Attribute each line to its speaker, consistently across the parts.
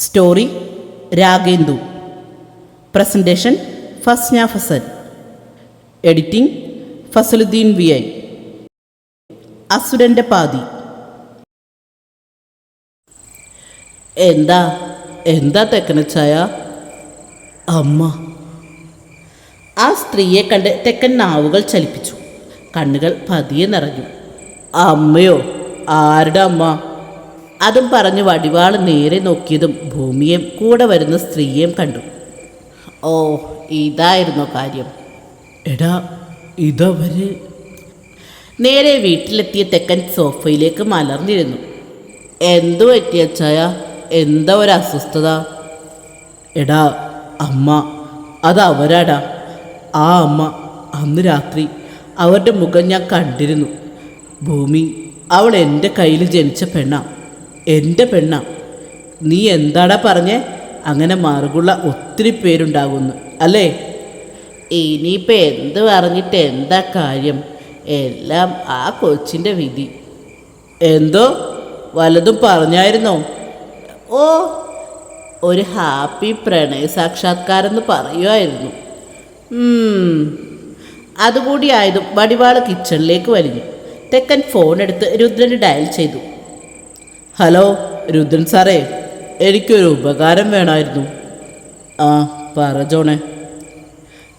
Speaker 1: Story Ragendu. Presentation Fasna Fasal. Editing Fazaluddin V I. അസുരന്റെ പാതി. എന്താ? എന്താ തെക്കനച്ചായ അമ്മ. ആ സ്ത്രീയെ കണ്ട് തെക്കൻ നാവുകൾ ചലിപ്പിച്ചു. കണ്ണുകൾ പതിയെ നിറഞ്ഞു. അമ്മയോ? ആരുടെ അമ്മ? അതും പറഞ്ഞ് വടിവാൾ നേരെ നോക്കിയതും ഭൂമിയെയും കൂടെ വരുന്ന സ്ത്രീയെയും കണ്ടു. ഓ ഇതായിരുന്നു കാര്യം. എടാ ഇതവര്? നേരെ വീട്ടിലെത്തിയ തെക്കൻ സോഫയിലേക്ക് മലർന്നിരുന്നു. എന്തു പറ്റിയ ചായ എന്താ ഒരു അസ്വസ്ഥത? എടാ അമ്മ അത് അവരാടാ. ആ അമ്മ അന്ന് രാത്രി അവരുടെ മുഖം ഞാൻ കണ്ടിരുന്നു. ഭൂമി അവൾ എന്റെ കയ്യിൽ ജനിച്ച പെണ്ണാ. എന്റെ പെണ്ണ നീ എന്താടാ പറഞ്ഞേ? അങ്ങനെ മാർഗുള്ള ഒത്തിരി പേരുണ്ടാകുന്നു അല്ലേ? ഇനിയിപ്പോൾ എന്ത് പറഞ്ഞിട്ട് എന്താ കാര്യം? എല്ലാം ആ കൊച്ചിന്റെ വിധി. എന്തോ? വലതും പറഞ്ഞായിരുന്നോ? ഓ ഒരു ഹാപ്പി പ്രണയ സാക്ഷാത്കാരെന്ന് പറയുമായിരുന്നു ഉം. അതുകൂടി ആയതും വടിവാൾ കിച്ചണിലേക്ക് വലിഞ്ഞു. തെക്കൻ ഫോൺ എടുത്ത് രുദ്രന് ഡയൽ ചെയ്തു. ഹലോ രുദ്രൻ സാറേ എനിക്കൊരു ഉപകാരം വേണമായിരുന്നു ആ പറ ജോണേ.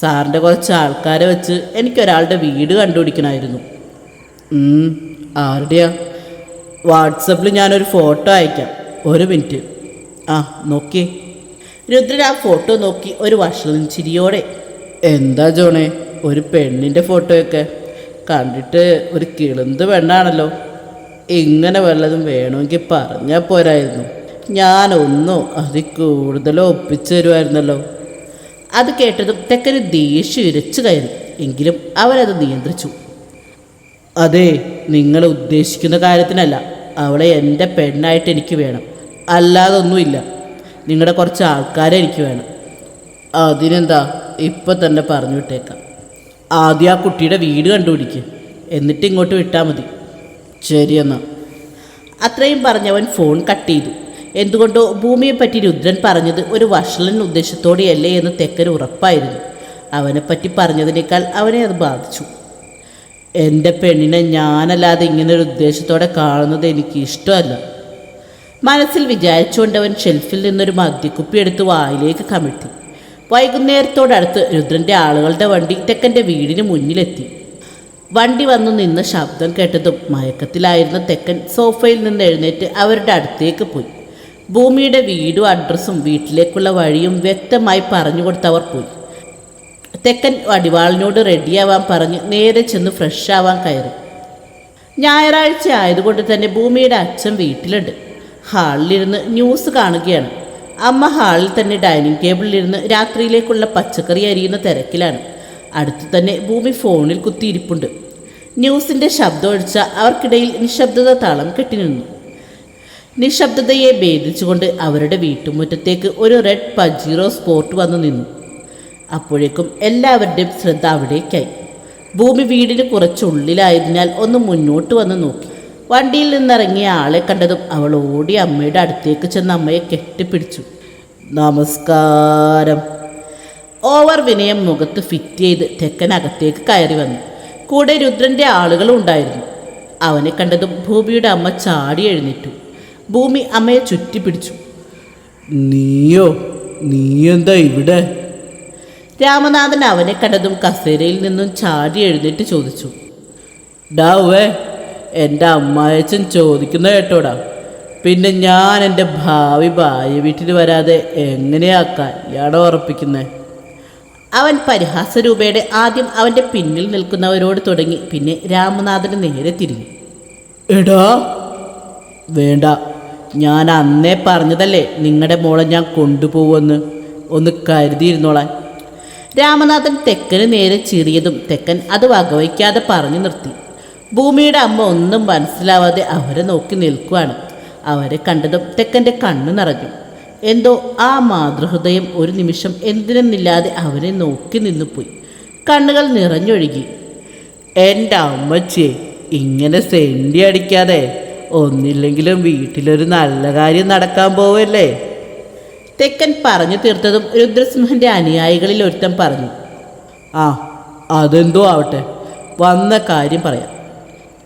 Speaker 1: സാറിന്റെ കുറച്ച് ആൾക്കാരെ വെച്ച് എനിക്കൊരാളുടെ വീട് കണ്ടുപിടിക്കണമായിരുന്നു ആരുടെയാ? വാട്സപ്പിൽ ഞാനൊരു ഫോട്ടോ അയക്കാം ഒരു മിനിറ്റ്. ആ നോക്കി. രുദ്രൻ ആ ഫോട്ടോ നോക്കി ഒരു വഷളം ചിരിയോടെ എന്താ ജോണേ ഒരു പെണ്ണിന്റെ ഫോട്ടോയൊക്കെ കണ്ടിട്ട് ഒരു കിളുന്ത് പെണ്ണാണല്ലോ. ഇങ്ങനെ വല്ലതും വേണമെങ്കിൽ പറഞ്ഞാൽ പോരായിരുന്നു. ഞാനൊന്നും അതിൽ കൂടുതലോ ഒപ്പിച്ചു തരുമായിരുന്നല്ലോ. അത് കേട്ടതും തെക്കന് ദേഷ്യം ഇരച്ചു കയറി. എങ്കിലും അവരത് നിയന്ത്രിച്ചു. അതെ നിങ്ങൾ ഉദ്ദേശിക്കുന്ന കാര്യത്തിനല്ല. അവളെ എന്റെ പെണ്ണായിട്ട് എനിക്ക് വേണം. അല്ലാതൊന്നുമില്ല. നിങ്ങളുടെ കുറച്ച് ആൾക്കാരെ എനിക്ക് വേണം. അതിനെന്താ ഇപ്പം തന്നെ പറഞ്ഞു വിട്ടേക്കാം. ആദ്യം ആ കുട്ടിയുടെ വീട് കണ്ടുപിടിക്കുക എന്നിട്ട് ഇങ്ങോട്ട് വിട്ടാൽ മതി. ശരിയെന്നാ അത്രയും പറഞ്ഞവൻ ഫോൺ കട്ട് ചെയ്തു. എന്തുകൊണ്ടോ ഭൂമിയെപ്പറ്റി രുദ്രൻ പറഞ്ഞത് ഒരു വഷളൻ ഉദ്ദേശത്തോടെയല്ലേ എന്ന് തെക്കൻ ഉറപ്പായിരുന്നു. അവനെപ്പറ്റി പറഞ്ഞതിനേക്കാൾ അവനെ അത് ബാധിച്ചു. എന്റെ പെണ്ണിനെ ഞാനല്ലാതെ ഇങ്ങനെ ഒരു ഉദ്ദേശത്തോടെ കാണുന്നത് എനിക്ക് ഇഷ്ടമല്ല. മനസ്സിൽ വിചാരിച്ചുകൊണ്ടവൻ ഷെൽഫിൽ നിന്നൊരു മദ്യക്കുപ്പി എടുത്ത് വായിലേക്ക് കമിഴ്ത്തി. വൈകുന്നേരത്തോടടുത്ത് രുദ്രന്റെ ആളുകളുടെ വണ്ടി തെക്കന്റെ വീടിന് മുന്നിലെത്തി. വണ്ടി വന്നു നിന്ന ശബ്ദം കേട്ടതും മയക്കത്തിലായിരുന്ന തെക്കൻ സോഫയിൽ നിന്ന് എഴുന്നേറ്റ് അവരുടെ അടുത്തേക്ക് പോയി. ഭൂമിയുടെ വീടും അഡ്രസ്സും വീട്ടിലേക്കുള്ള വഴിയും വ്യക്തമായി പറഞ്ഞു കൊടുത്തവർ പോയി. തെക്കൻ വടിവാളിനോട് റെഡിയാവാൻ പറഞ്ഞ് നേരെ ചെന്ന് ഫ്രഷ് ആവാൻ കയറി. ഞായറാഴ്ച ആയതുകൊണ്ട് തന്നെ ഭൂമിയുടെ അച്ഛൻ വീട്ടിലുണ്ട്. ഹാളിലിരുന്ന് ന്യൂസ് കാണുകയാണ്. അമ്മ ഹാളിൽ തന്നെ ഡൈനിങ് ടേബിളിലിരുന്ന് രാത്രിയിലേക്കുള്ള പച്ചക്കറി അരിയുന്ന തിരക്കിലാണ്. അടുത്ത് തന്നെ ഭൂമി ഫോണിൽ കുത്തിയിരിപ്പുണ്ട്. ന്യൂസിന്റെ ശബ്ദം ഒഴിച്ച അവർക്കിടയിൽ നിശബ്ദത താളം കെട്ടിനിന്നു. നിശബ്ദതയെ ഭേദിച്ചുകൊണ്ട് അവരുടെ വീട്ടുമുറ്റത്തേക്ക് ഒരു റെഡ് പജീറോ സ്പോർട്ട് വന്നു നിന്നു. അപ്പോഴേക്കും എല്ലാവരുടെയും ശ്രദ്ധ അവിടേക്കായി. ഭൂമി വീടിന് കുറച്ചുള്ളിലായതിനാൽ ഒന്ന് മുന്നോട്ട് വന്ന് നോക്കി. വണ്ടിയിൽ നിന്നിറങ്ങിയ ആളെ കണ്ടതും അവൾ ഓടി അമ്മയുടെ അടുത്തേക്ക് ചെന്ന് അമ്മയെ കെട്ടിപ്പിടിച്ചു. നമസ്കാരം. ഓവർ വിനയം മുഖത്ത് ഫിറ്റ് ചെയ്ത് തെക്കനകത്തേക്ക് കയറി വന്നു. കൂടെ രുദ്രന്റെ ആളുകളും ഉണ്ടായിരുന്നു. അവനെ കണ്ടതും ഭൂമിയുടെ അമ്മ ചാടി എഴുന്നേറ്റു. ഭൂമി അമ്മയെ ചുറ്റി പിടിച്ചു നീയോ? നീ എന്താ ഇവിടെ? രാമനാഥൻ അവനെ കണ്ടതും കസേരയിൽ നിന്നും ചാടി എഴുന്നേറ്റ് ചോദിച്ചു. ഡാവേ എന്റെ അമ്മായച്ചൻ ചോദിക്കുന്ന കേട്ടോടാ. പിന്നെ ഞാൻ എന്റെ ഭാവി ഭാര്യ വീട്ടിൽ വരാതെ എങ്ങനെയാക്കാൻ കല്യാണം ഉറപ്പിക്കുന്നത് അവൻ പരിഹാസരൂപയുടെ ആദ്യം അവന്റെ പിന്നിൽ നിൽക്കുന്നവരോട് തുടങ്ങി. പിന്നെ രാമനാഥന് നേരെ തിരിഞ്ഞു. എടാ! വേണ്ട. ഞാൻ അന്നേ പറഞ്ഞതല്ലേ നിങ്ങളുടെ മോളെ ഞാൻ കൊണ്ടുപോവെന്ന് ഒന്ന് കരുതിയിരുന്നോളാൻ. രാമനാഥൻ തെക്കന് നേരെ ചിറിയതും തെക്കൻ അത് വകവയ്ക്കാതെ പറഞ്ഞു നിർത്തി. ഭൂമിയുടെ അമ്മ ഒന്നും മനസ്സിലാവാതെ അവരെ നോക്കി നിൽക്കുവാണ്. അവരെ കണ്ടതും തെക്കന്റെ കണ്ണു നിറഞ്ഞു. എന്തോ ആ മാതൃഹൃദയം ഒരു നിമിഷം എന്തിനെന്നില്ലാതെ അവനെ നോക്കി നിന്നുപോയി. കണ്ണുകൾ നിറഞ്ഞൊഴുകി. എന്റെ അമ്മച്ചേ ഇങ്ങനെ സെൻഡി അടിക്കാതെ ഒന്നില്ലെങ്കിലും വീട്ടിലൊരു നല്ല കാര്യം നടക്കാൻ പോവല്ലേ? തെക്കൻ പറഞ്ഞു തീർത്തതും രുദ്രസിംഹന്റെ അനുയായികളിൽ ഒരുത്തൻ പറഞ്ഞു. ആ അതെന്തോ ആവട്ടെ വന്ന കാര്യം പറയാം.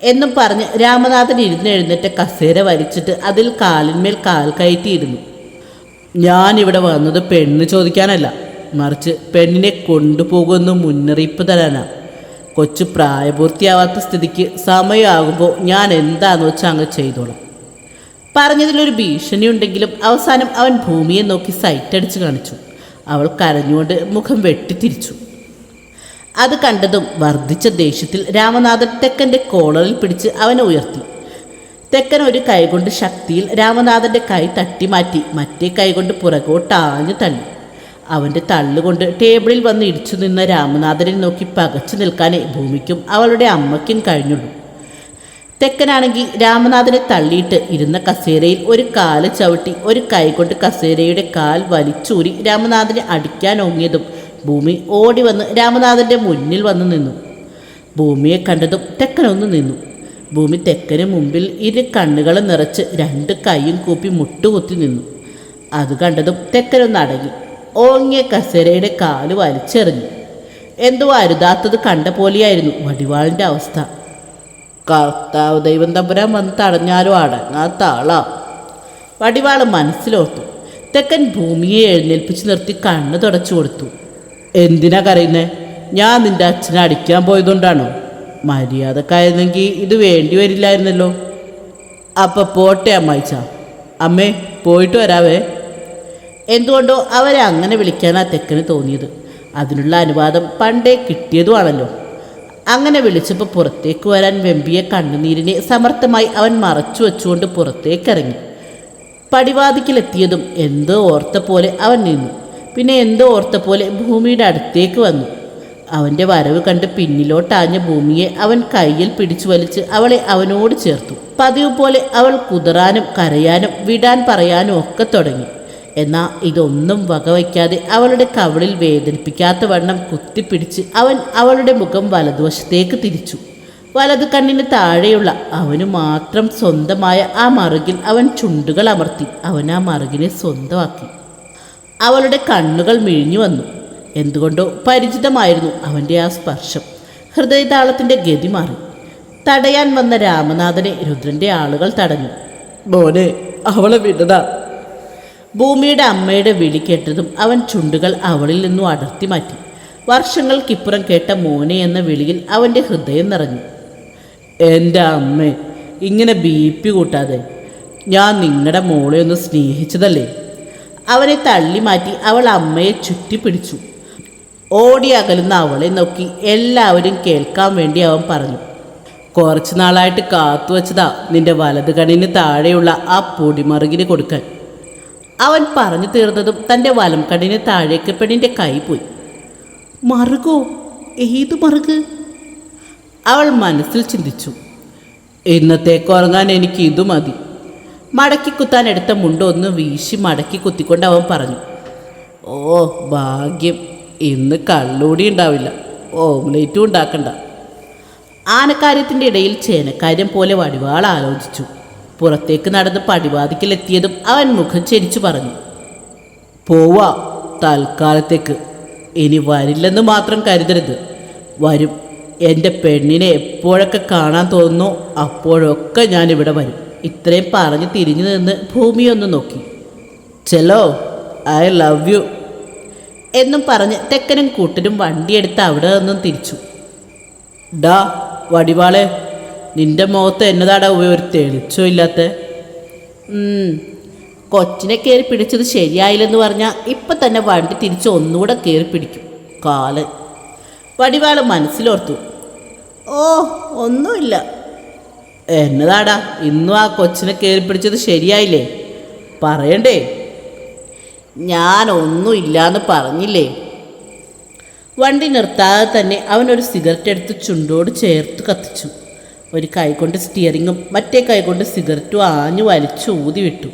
Speaker 1: എന്നും പറഞ്ഞ് രാമനാഥൻ ഇരുന്നെഴുന്നേറ്റ് കസേര വലിച്ചിട്ട് അതിൽ കാലിന്മേൽ കാൽ കയറ്റിയിരുന്നു. ഞാനിവിടെ വന്നത് പെണ്ണ് ചോദിക്കാനല്ല. മറിച്ച് പെണ്ണിനെ കൊണ്ടുപോകുമെന്ന് മുന്നറിയിപ്പ് തരാനാണ് കൊച്ചു പ്രായപൂർത്തിയാവാത്ത സ്ഥിതിക്ക് സമയമാകുമ്പോൾ ഞാൻ എന്താന്ന് വെച്ചാൽ അങ്ങ് ചെയ്തോളാം. പറഞ്ഞതിലൊരു ഭീഷണി ഉണ്ടെങ്കിലും അവസാനം അവൻ ഭൂമിയെ നോക്കി സൈറ്റടിച്ച് കാണിച്ചു. അവൾ കരഞ്ഞുകൊണ്ട് മുഖം വെട്ടിത്തിരിച്ചു അത് കണ്ടതും വർദ്ധിച്ച ദേഷ്യത്തിൽ രാമനാഥൻ തെക്കന്റെ കോളറിൽ പിടിച്ച് അവനെ ഉയർത്തി. തെക്കൻ ഒരു കൈകൊണ്ട് ശക്തിയിൽ രാമനാഥന്റെ കൈ തട്ടി മാറ്റി മറ്റേ കൈകൊണ്ട് പുറകോട്ടാഞ്ഞു തള്ളി. അവന്റെ തള്ളുകൊണ്ട് ടേബിളിൽ വന്ന് ഇടിച്ചു നിന്ന രാമനാഥനെ നോക്കി പകച്ചു നിൽക്കാനേ ഭൂമിക്കും അവളുടെ അമ്മയ്ക്കും കഴിഞ്ഞുള്ളൂ. തെക്കനാണെങ്കിൽ രാമനാഥനെ തള്ളിയിട്ട് ഇരുന്ന കസേരയിൽ ഒരു കാൽ ചവിട്ടി ഒരു കൈകൊണ്ട് കസേരയുടെ കാൽ വലിച്ചൂരി രാമനാഥനെ അടിക്കാൻ ഓങ്ങിയതും ഭൂമി ഓടി വന്ന് രാമനാഥന്റെ മുന്നിൽ വന്ന് നിന്നു. ഭൂമിയെ കണ്ടതും തെക്കനൊന്ന് നിന്നു. ഭൂമി തെക്കന് മുമ്പിൽ ഇരു കണ്ണുകളും നിറച്ച് രണ്ട് കൈയും കൂപ്പി മുട്ടുകുത്തി നിന്നു. അത് കണ്ടതും തെക്കനൊന്ന് അടങ്ങി. ഓങ്ങിയ കസേരയുടെ കാൽ വലിച്ചെറിഞ്ഞു. എന്തോ അരുതാത്തത് കണ്ട പോലെയായിരുന്നു വടിവാളിന്റെ അവസ്ഥ. കർത്താവ് ദൈവം തമ്പുരാൻ വന്ന് തടഞ്ഞാലും അടങ്ങാത്ത ആളാ. വടിവാൾ മനസ്സിലോർത്തു. തെക്കൻ ഭൂമിയെ എഴുന്നേൽപ്പിച്ച് നിർത്തി കണ്ണ് തുടച്ചു കൊടുത്തു. എന്തിനാ കരയുന്നേ? ഞാൻ നിന്റെ അച്ഛനെ അടിക്കാൻ പോയതുകൊണ്ടാണോ? മര്യാദക്കായിരുന്നെങ്കിൽ ഇത് വേണ്ടി വരില്ലായിരുന്നല്ലോ. അപ്പം പോട്ടെ അമ്മായിച്ച. അമ്മേ പോയിട്ട് വരാവേ. എന്തുകൊണ്ടോ അവരെ അങ്ങനെ വിളിക്കാനാ തെക്കന് തോന്നിയത്. അതിനുള്ള അനുവാദം പണ്ടേ കിട്ടിയതുമാണല്ലോ. അങ്ങനെ വിളിച്ചപ്പോൾ പുറത്തേക്ക് വരാൻ വെമ്പിയ കണ്ണുനീരിനെ സമർത്ഥമായി അവൻ മറച്ചു വെച്ചുകൊണ്ട് പുറത്തേക്കിറങ്ങി. പടിവാതിക്കലെത്തിയതും എന്തോ ഓർത്ത പോലെ അവൻ നിന്നു. പിന്നെ എന്തോ ഓർത്ത പോലെ ഭൂമിയുടെ അടുത്തേക്ക് വന്നു. അവന്റെ വരവ് കണ്ട് പിന്നിലോട്ടാഞ്ഞ ഭൂമിയെ അവൻ കയ്യിൽ പിടിച്ചു വലിച്ച് അവളെ അവനോട് ചേർത്തു. പതിവ് പോലെ അവൾ കുതിറാനും കരയാനും വിടാൻ പറയാനും ഒക്കെ തുടങ്ങി. എന്നാൽ ഇതൊന്നും വകവയ്ക്കാതെ അവളുടെ കവളിൽ വേദനിപ്പിക്കാത്ത വണ്ണം കുത്തിപ്പിടിച്ച് അവൻ അവളുടെ മുഖം വലതുവശത്തേക്ക് തിരിച്ചു. വലതു കണ്ണിന് താഴെയുള്ള അവന് മാത്രം സ്വന്തമായ ആ മറുകിൽ അവൻ ചുണ്ടുകൾ അമർത്തി അവൻ ആ മറുകിനെ സ്വന്തമാക്കി. അവളുടെ കണ്ണുകൾ മിഴിഞ്ഞു വന്നു. എന്തുകൊണ്ടോ പരിചിതമായിരുന്നു അവന്റെ ആ സ്പർശം. ഹൃദയതാളത്തിന്റെ ഗതി മാറി. തടയാൻ വന്ന രാമനാഥനെ രുദ്രന്റെ ആളുകൾ തടഞ്ഞു. മോനെ അവളെ വിടതാ ഭൂമിയുടെ അമ്മയുടെ വിളി കേട്ടതും അവൻ ചുണ്ടുകൾ അവളിൽ നിന്നും അടർത്തി മാറ്റി. വർഷങ്ങൾക്കിപ്പുറം കേട്ട മോനെ എന്ന വിളിയിൽ അവന്റെ ഹൃദയം നിറഞ്ഞു. എന്റെ അമ്മേ ഇങ്ങനെ ബി പി കൂട്ടാതെ ഞാൻ നിങ്ങളുടെ മോളെ ഒന്ന് സ്നേഹിച്ചതല്ലേ? അവനെ തള്ളി മാറ്റി അവൾ അമ്മയെ ചുറ്റിപ്പിടിച്ചു. ഓടി അകലുന്ന അവളെ നോക്കി എല്ലാവരും കേൾക്കാൻ വേണ്ടി അവൻ പറഞ്ഞു കുറച്ച് നാളായിട്ട് കാത്തു വച്ചതാ നിന്റെ വലത് കണ്ണിന് താഴെയുള്ള ആ പൊടിമറുകിന് കൊടുക്കാൻ. അവൻ പറഞ്ഞു തീർന്നതും തന്റെ വലം കണ്ണിന് താഴേക്ക് പെണ്ണിന്റെ കൈ പോയി. മറുകോ? ഏത് മറുക്? അവൾ മനസ്സിൽ ചിന്തിച്ചു. ഇന്നത്തേക്ക് ഉറങ്ങാൻ എനിക്ക് ഇത് മതി. മടക്കി കുത്താൻ എടുത്ത മുണ്ടൊന്ന് വീശി മടക്കി കുത്തിക്കൊണ്ട് അവൻ പറഞ്ഞു ഓ ഭാഗ്യം. ഇന്ന് കള്ളുകൂടി ഉണ്ടാവില്ല. ഓംലേറ്റും ഉണ്ടാക്കണ്ട. ആനക്കാര്യത്തിന്റെ ഇടയിൽ ചേനക്കാര്യം പോലെ വടിവാൾ ആലോചിച്ചു. പുറത്തേക്ക് നടന്ന് പടിവാതിക്കലെത്തിയതും അവൻ മുഖം ചെരിച്ചു പറഞ്ഞു. പോവാ തൽക്കാലത്തേക്ക്. ഇനി വരില്ലെന്ന് മാത്രം കരുതരുത്. വരും. എന്റെ പെണ്ണിനെ എപ്പോഴൊക്കെ കാണാൻ തോന്നുന്നോ അപ്പോഴൊക്കെ ഞാൻ ഇവിടെ വരും. ഇത്രയും പറഞ്ഞ് തിരിഞ്ഞു നിന്ന് ഭൂമിയൊന്ന് നോക്കി. ചെലോ ഐ ലവ് യു. എന്നും പറഞ്ഞ് തെക്കനും കൂട്ടരും വണ്ടിയെടുത്ത് അവിടെ നിന്നും തിരിച്ചു. ഡാ വടിവാളെ നിന്റെ മുഖത്ത് എന്നതാടാ ഒരു തെളിച്ചോ ഇല്ലാത്ത? കൊച്ചിനെ കയറി പിടിച്ചത് ശരിയായില്ലെന്ന് പറഞ്ഞാൽ ഇപ്പം തന്നെ വണ്ടി തിരിച്ച് ഒന്നുകൂടെ കയറി പിടിക്കും കാൽ. വടിവാൾ മനസ്സിലോർത്തു. ഓ ഒന്നുമില്ല. എന്നതാടാ ഇന്നും ആ കൊച്ചിനെ കയറി പിടിച്ചത് ശരിയായില്ലേ? പറയണ്ടേ? ഞാൻ ഒന്നുമില്ലാന്ന് പറഞ്ഞില്ലേ? വണ്ടി നിർത്താതെ തന്നെ അവൻ ഒരു സിഗരറ്റ് എടുത്ത് ചുണ്ടോട് ചേർത്ത് കത്തിച്ചു. ഒരു കൈകൊണ്ട് സ്റ്റിയറിങ്ങും മറ്റേ കൈകൊണ്ട് സിഗരറ്റും ആഞ്ഞു വലിച്ചു ഊതി വിട്ടു.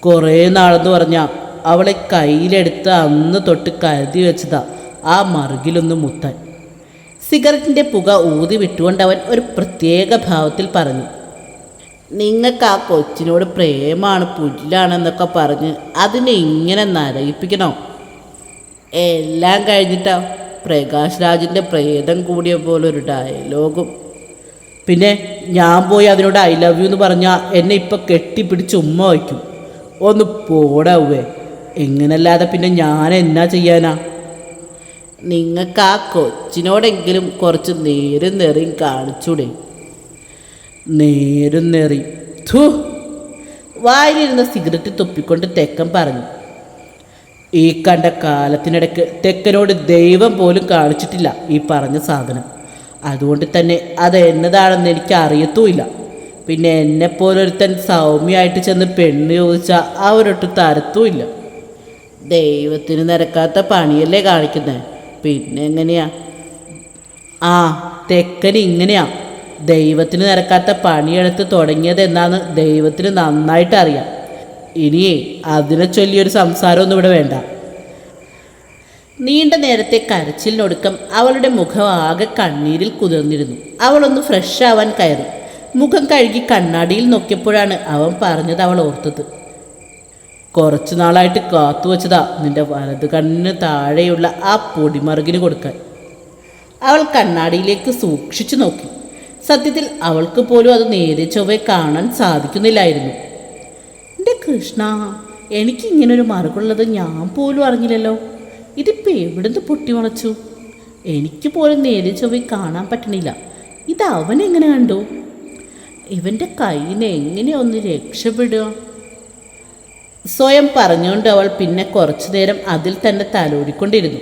Speaker 1: കുറേ നാളെന്ന് പറഞ്ഞാൽ അവളെ കയ്യിലെടുത്ത് അന്ന് തൊട്ട് കരുതി വെച്ചതാ ആ മറുകിലൊന്ന് മുത്താൻ. സിഗരറ്റിന്റെ പുക ഊതി വിട്ടുകൊണ്ട് അവൻ ഒരു പ്രത്യേക ഭാവത്തിൽ പറഞ്ഞു. നിങ്ങൾക്ക് ആ കൊച്ചിനോട് പ്രേമാണ് പുല്ലാണെന്നൊക്കെ പറഞ്ഞ് അതിനെ ഇങ്ങനെ നരയിപ്പിക്കണോ എല്ലാം കഴിഞ്ഞിട്ടാ പ്രകാശ് രാജിന്റെ പ്രേതം കൂടിയ ഒരു ഡയലോഗും. പിന്നെ ഞാൻ പോയി അതിനോട് ഐ ലവ് യു എന്ന് പറഞ്ഞാൽ എന്നെ ഇപ്പം കെട്ടിപ്പിടിച്ച് ഉമ്മ വയ്ക്കും. ഒന്ന് പോടാവേ. എങ്ങനല്ലാതെ പിന്നെ ഞാൻ എന്നാ ചെയ്യാനാ? നിങ്ങൾക്ക് ആ കൊച്ചിനോടെങ്കിലും കുറച്ച് നേരും നെറിയും കാണിച്ചൂടെ. നേരും നേറി. ഥു. വായിലിരുന്ന സിഗരറ്റ് തുപ്പിക്കൊണ്ട് തെക്കൻ പറഞ്ഞു. ഈ കണ്ട കാലത്തിനിടയ്ക്ക് തെക്കനോട് ദൈവം പോലും കാണിച്ചിട്ടില്ല ഈ പറഞ്ഞ സാധനം. അതുകൊണ്ട് തന്നെ അത് എന്നതാണെന്ന് എനിക്ക് അറിയത്തുമില്ല. പിന്നെ എന്നെപ്പോലൊരുത്തൻ സൗമ്യമായിട്ട് ചെന്ന് പെണ്ണ് ചോദിച്ചാൽ അവരൊട്ട് തരത്തുമില്ല. ദൈവത്തിന് നിരക്കാത്ത പണിയല്ലേ കാണിക്കുന്നത് പിന്നെ എങ്ങനെയാ? ആ തെക്കൻ ഇങ്ങനെയാ. ദൈവത്തിന് നിരക്കാത്ത പണിയെടുത്ത് തുടങ്ങിയത് എന്നാന്ന് ദൈവത്തിന് നന്നായിട്ട് അറിയാം. ഇനിയേ അതിനെ ചൊല്ലിയൊരു സംസാരമൊന്നും ഇവിടെ വേണ്ട. നീണ്ട നേരത്തെ കരച്ചിലിനൊടുക്കം അവളുടെ മുഖം ആകെ കണ്ണീരിൽ കുതിർന്നിരുന്നു. അവളൊന്ന് ഫ്രഷ് ആവാൻ കയറി. മുഖം കഴുകി കണ്ണാടിയിൽ നോക്കിയപ്പോഴാണ് അവൻ പറഞ്ഞത് അവൾ ഓർത്തത്. കുറച്ചു നാളായിട്ട് കാത്തുവച്ചതാ നിന്റെ വലത് കണ്ണിന് താഴെയുള്ള ആ പൊടിമറുകിന് കൊടുക്കാൻ. അവൾ കണ്ണാടിയിലേക്ക് സൂക്ഷിച്ചു നോക്കി. സത്യത്തിൽ അവൾക്ക് പോലും അത് നേരെ ചൊവ്വെ കാണാൻ സാധിക്കുന്നില്ലായിരുന്നു. എന്റെ കൃഷ്ണ എനിക്ക് ഇങ്ങനൊരു മറുകുള്ളത് ഞാൻ പോലും അറിഞ്ഞില്ലല്ലോ. ഇതിപ്പോൾ എവിടുന്ന് പൊട്ടി മുളച്ചു എനിക്ക് പോലും നേരെ ചൊവ്വെ കാണാൻ പറ്റണില്ല. ഇത് അവൻ എങ്ങനെ കണ്ടു? ഇവന്റെ കയ്യിൽ നിന്ന് ഒന്ന് രക്ഷപ്പെടുക? സ്വയം പറഞ്ഞുകൊണ്ട് അവൾ പിന്നെ കുറച്ചു നേരം അതിൽ തന്നെ തലോടിക്കൊണ്ടിരുന്നു.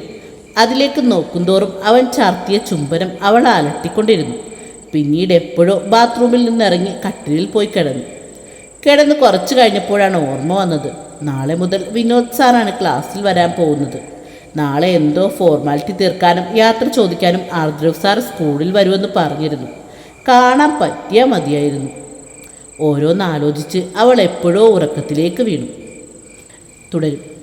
Speaker 1: അതിലേക്ക് നോക്കുന്തോറും അവൻ ചാർത്തിയ ചുംബനം അവൾ അലട്ടിക്കൊണ്ടിരുന്നു. പിന്നീട് എപ്പോഴോ ബാത്റൂമിൽ നിന്നിറങ്ങി കട്ടിലിൽ പോയി കിടന്നു. കിടന്ന് കുറച്ച് കഴിഞ്ഞപ്പോഴാണ് ഓർമ്മ വന്നത്. നാളെ മുതൽ വിനോദ് സാറാണ് ക്ലാസ്സിൽ വരാൻ പോകുന്നത്. നാളെ എന്തോ ഫോർമാലിറ്റി തീർക്കാനും യാത്ര ചോദിക്കാനും ആർദ്രവ് സാർ സ്കൂളിൽ വരുമെന്ന് പറഞ്ഞിരുന്നു. കാണാൻ പറ്റിയാൽ മതിയായിരുന്നു. ഓരോന്നാലോചിച്ച് അവൾ എപ്പോഴോ ഉറക്കത്തിലേക്ക് വീണു. തുടരും.